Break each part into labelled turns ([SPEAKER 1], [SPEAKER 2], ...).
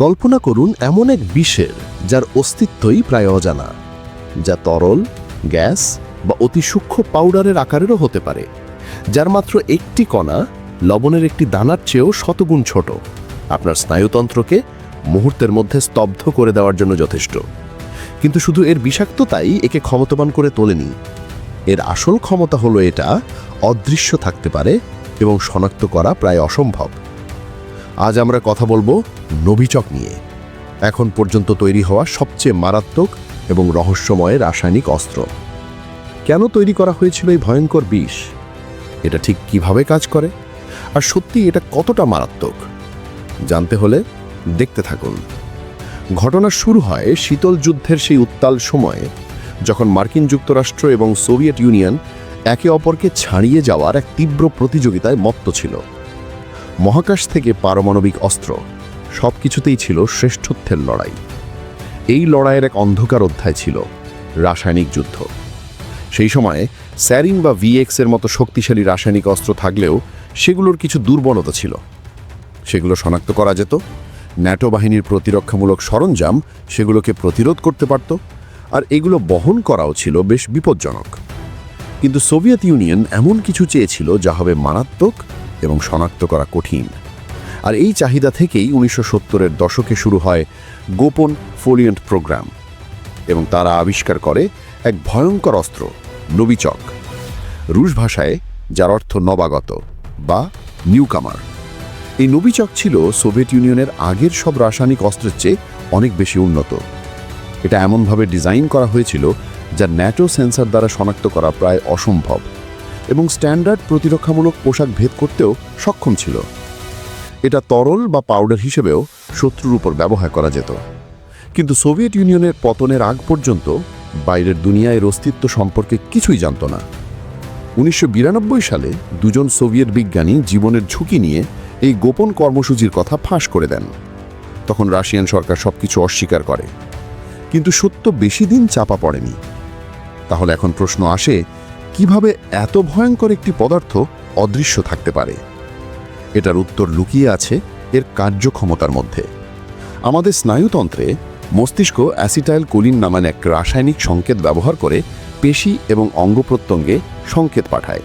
[SPEAKER 1] কল্পনা করুন এমন এক বিষের, যার অস্তিত্বই প্রায় অজানা, যা তরল, গ্যাস বা অতি সূক্ষ্ম পাউডারের আকারেরও হতে পারে, যার মাত্র একটি কণা লবণের একটি দানার চেয়েও শতগুণ ছোট। আপনার স্নায়ুতন্ত্রকে মুহূর্তের মধ্যে স্তব্ধ করে দেওয়ার জন্য যথেষ্ট। কিন্তু শুধু এর বিষাক্ততাই একে ক্ষমতাবান করে তোলেনি। এর আসল ক্ষমতা হলো এটা, অদৃশ্য থাকতে পারে এবং শনাক্ত করা প্রায় অসম্ভব। আজ আমরা কথা বলব নভিচক নিয়ে। এখন পর্যন্ত তৈরি হওয়া সবচেয়ে মারাত্মক এবং রহস্যময় রাসায়নিক অস্ত্র। কেন তৈরি করা হয়েছিল এই ভয়ঙ্কর বিষ? এটা ঠিক কীভাবে কাজ করে? আর সত্যি এটা কতটা মারাত্মক? জানতে হলে দেখতে থাকুন। ঘটনা শুরু হয় শীতল যুদ্ধের সেই উত্তাল সময়ে, যখন মার্কিন যুক্তরাষ্ট্র এবং সোভিয়েত ইউনিয়ন একে অপরকে ছাড়িয়ে যাওয়ার এক তীব্র প্রতিযোগিতায় মত্ত ছিল। মহাকাশ থেকে পারমাণবিক অস্ত্র সব কিছুতেই ছিল শ্রেষ্ঠত্বের লড়াই। এই লড়াইয়ের এক অন্ধকার অধ্যায় ছিল রাসায়নিক যুদ্ধ। সেই সময়ে স্যারিন বা ভিএক্স এর মতো শক্তিশালী রাসায়নিক অস্ত্র থাকলেও সেগুলোর কিছু দুর্বলতা ছিল। সেগুলো শনাক্ত করা যেত, ন্যাটো বাহিনীর প্রতিরক্ষামূলক সরঞ্জাম সেগুলোকে প্রতিরোধ করতে পারত, আর এগুলো বহন করাও ছিল বেশ বিপজ্জনক। কিন্তু সোভিয়েত ইউনিয়ন এমন কিছু চেয়েছিল যা হবে মারাত্মক এবং শনাক্ত করা কঠিন। আর এই চাহিদা থেকেই উনিশশো সত্তরের দশকে শুরু হয় গোপন ফোলিয়েন্ট প্রোগ্রাম এবং তারা আবিষ্কার করে এক ভয়ঙ্কর অস্ত্র, নবিচক। রুশ ভাষায়, যার অর্থ নবাগত বা নিউকামার। এই নবিচক ছিল সোভিয়েত ইউনিয়নের আগের সব রাসায়নিক অস্ত্রের চেয়ে অনেক বেশি উন্নত। এটা এমনভাবে ডিজাইন করা হয়েছিল যা ন্যাটো সেন্সার দ্বারা শনাক্ত করা প্রায় অসম্ভব। এবং স্ট্যান্ডার্ড প্রতিরক্ষামূলক পোশাক ভেদ করতেও সক্ষম ছিল। এটা তরল বা পাউডার হিসেবেও শত্রুর উপর ব্যবহার করা যেত। কিন্তু সোভিয়েত ইউনিয়নের পতনের আগ পর্যন্ত বাইরের দুনিয়ায় অস্তিত্ব সম্পর্কে কিছুই জানত না। উনিশশো বিরানব্বই সালে দুজন সোভিয়েত বিজ্ঞানী জীবনের ঝুঁকি নিয়ে এই গোপন কর্মসূচির কথা ফাঁস করে দেন। তখন রাশিয়ান সরকার সবকিছু অস্বীকার করে। কিন্তু সত্য বেশি দিন চাপা পড়েনি। তাহলে এখন প্রশ্ন আসে কীভাবে এত ভয়ঙ্কর একটি পদার্থ অদৃশ্য থাকতে পারে? এটার উত্তর লুকিয়ে আছে এর কার্যক্ষমতার মধ্যে। আমাদের স্নায়ুতন্ত্রে মস্তিষ্ক অ্যাসিটাইল কোলিন নামান এক রাসায়নিক সংকেত ব্যবহার করে পেশি এবং অঙ্গ প্রত্যঙ্গে সংকেত পাঠায়।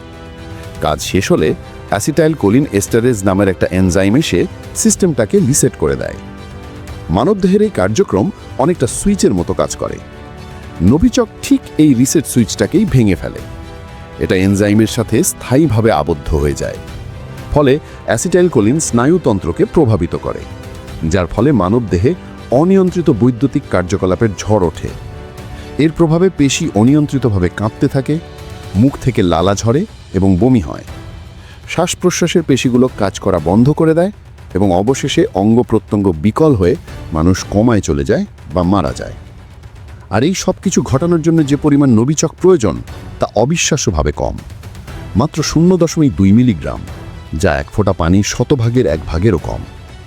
[SPEAKER 1] কাজ শেষ হলে অ্যাসিটাইল কোলিন এস্টারেজ নামের একটা এনজাইম এসে সিস্টেমটাকে লিসেট করে দেয়। মানবদেহের এই কার্যক্রম অনেকটা সুইচের মতো কাজ করে। নবিচক ঠিক এই রিসেট সুইচটাকেই ভেঙে ফেলে। এটা এনজাইমের সাথে স্থায়ীভাবে আবদ্ধ হয়ে যায়। ফলে অ্যাসিটাইল কোলিন স্নায়ুতন্ত্রকে প্রভাবিত করে, যার ফলে মানবদেহে অনিয়ন্ত্রিত বৈদ্যুতিক কার্যকলাপের ঝড় ওঠে। এর প্রভাবে পেশি অনিয়ন্ত্রিতভাবে কাঁপতে থাকে, মুখ থেকে লালা ঝরে এবং বমি হয়। শ্বাস প্রশ্বাসের পেশিগুলো কাজ করা বন্ধ করে দেয় এবং অবশেষে অঙ্গ প্রত্যঙ্গ বিকল হয়ে মানুষ কমায় চলে যায় বা মারা যায়। আর এই সব কিছু ঘটানোর জন্য যে পরিমাণ নবিচক প্রয়োজন তা অবিশ্বাস্যভাবে কম। মাত্র শূন্য দশমিক দুই মিলিগ্রাম, যা এক ফোঁটা পানি শতভাগের এক ভাগেরও কম।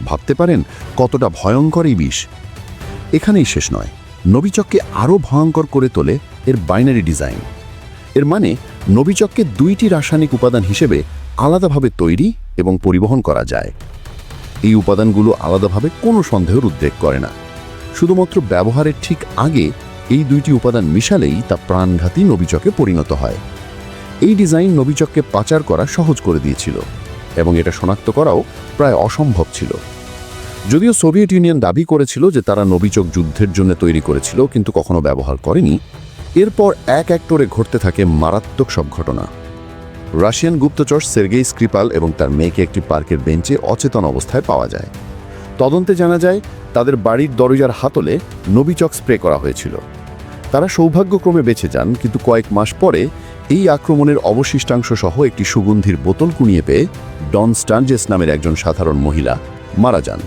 [SPEAKER 1] ভাবতে পারেন কতটা ভয়ঙ্কর এই বিষ? এখানেই শেষ নয়। নবিচককে আরও ভয়ঙ্কর করে তোলে এর বাইনারি ডিজাইন। এর মানে নবিচককে দুইটি রাসায়নিক উপাদান হিসেবে আলাদাভাবে তৈরি এবং পরিবহন করা যায়। এই উপাদানগুলো আলাদাভাবে কোনো সন্দেহের উদ্বেগ করে না। শুধুমাত্র ব্যবহারের ঠিক আগে এই দুইটি উপাদান মিশালেই তা প্রাণঘাতী নবিচকে পরিণত হয়। এই ডিজাইন নবিচককে পাচার করা সহজ করে দিয়েছিল এবং এটা শনাক্ত করাও প্রায় অসম্ভব ছিল। যদিও সোভিয়েত ইউনিয়ন দাবি করেছিল যে তারা নবিচক যুদ্ধের জন্য তৈরি করেছিল, কিন্তু কখনো ব্যবহার করেনি। এরপর এক এক করে ঘটতে থাকে মারাত্মক সব ঘটনা। রাশিয়ান গুপ্তচর সের্গেই স্ক্রিপাল এবং তার মেয়েকে একটি পার্কের বেঞ্চে অচেতন অবস্থায় পাওয়া যায়। তদন্তে জানা যায়, তাদের বাড়ির দরজার হাতলে নবিচক স্প্রে করা হয়েছিল। তারা সৌভাগ্যক্রমে বেঁচে যান, কিন্তু কয়েক মাস পরে এই আক্রমণের অবশিষ্টাংশ সহ একটি সুগন্ধির বোতল কুনিয়ে পেয়ে ডন স্টানজেস নামের একজন সাধারণ মহিলা মারা যান।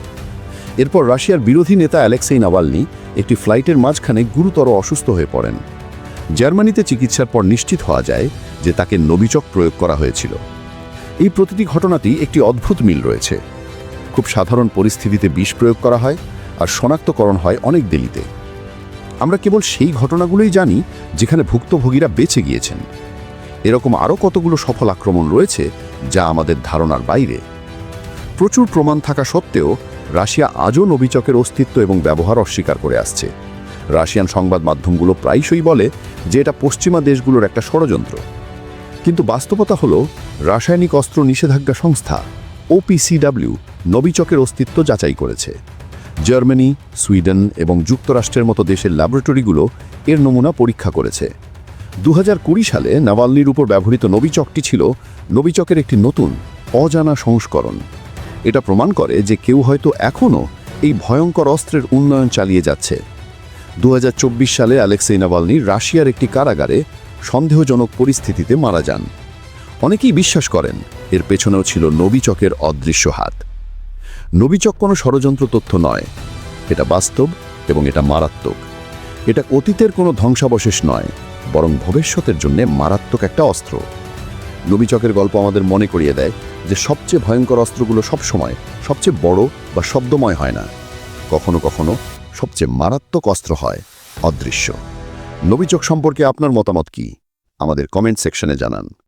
[SPEAKER 1] এরপর রাশিয়ার বিরোধী নেতা অ্যালেক্সেই নাভালনি একটি ফ্লাইটের মাঝখানে গুরুতর অসুস্থ হয়ে পড়েন। জার্মানিতে চিকিৎসার পর নিশ্চিত হওয়া যায় যে তাকে নবিচক প্রয়োগ করা হয়েছিল। এই প্রতিটি ঘটনাটি একটি অদ্ভুত মিল রয়েছে। খুব সাধারণ পরিস্থিতিতে বিষ প্রয়োগ করা হয় আর শনাক্তকরণ হয় অনেক দেরিতে। আমরা কেবল সেই ঘটনাগুলোই জানি যেখানে ভুক্তভোগীরা বেঁচে গিয়েছেন। এরকম আরও কতগুলো সফল আক্রমণ রয়েছে যা আমাদের ধারণার বাইরে? প্রচুর প্রমাণ থাকা সত্ত্বেও রাশিয়া আজও নবিচকের অস্তিত্ব এবং ব্যবহার অস্বীকার করে আসছে। রাশিয়ান সংবাদ মাধ্যমগুলো প্রায়শই বলে যে এটা পশ্চিমা দেশগুলোর একটা ষড়যন্ত্র। কিন্তু বাস্তবতা হলো, রাসায়নিক অস্ত্র নিষেধাজ্ঞা সংস্থা ওপিসিডাব্লিউ নবিচকের অস্তিত্ব যাচাই করেছে। জার্মানি, সুইডেন এবং যুক্তরাষ্ট্রের মতো দেশের ল্যাবরেটরিগুলো এর নমুনা পরীক্ষা করেছে। দু হাজার কুড়ি সালে নাভালনির উপর ব্যবহৃত নবিচকটি ছিল নবিচকের একটি নতুন, অজানা সংস্করণ। এটা প্রমাণ করে যে কেউ হয়তো এখনও এই ভয়ঙ্কর অস্ত্রের উন্নয়ন চালিয়ে যাচ্ছে। দু হাজার চব্বিশ সালে অ্যালেক্সেই নাভালনি রাশিয়ার একটি কারাগারে সন্দেহজনক পরিস্থিতিতে মারা যান। অনেকেই বিশ্বাস করেন, এর পেছনেও ছিল নবিচকের অদৃশ্য হাত। নবিচক কোনো ষড়যন্ত্র তথ্য নয়। এটা বাস্তব এবং এটা মারাত্মক। এটা অতীতের কোনো ধ্বংসাবশেষ নয়, বরং ভবিষ্যতের জন্য মারাত্মক একটা অস্ত্র। নবিচকের গল্প আমাদের মনে করিয়ে দেয় যে সবচেয়ে ভয়ঙ্কর অস্ত্রগুলো সবসময় সবচেয়ে বড় বা শব্দময় হয় না। কখনো কখনো সবচেয়ে মারাত্মক অস্ত্র হয় অদৃশ্য। নবিচক সম্পর্কে আপনার মতামত কি? আমাদের কমেন্ট সেকশনে জানান।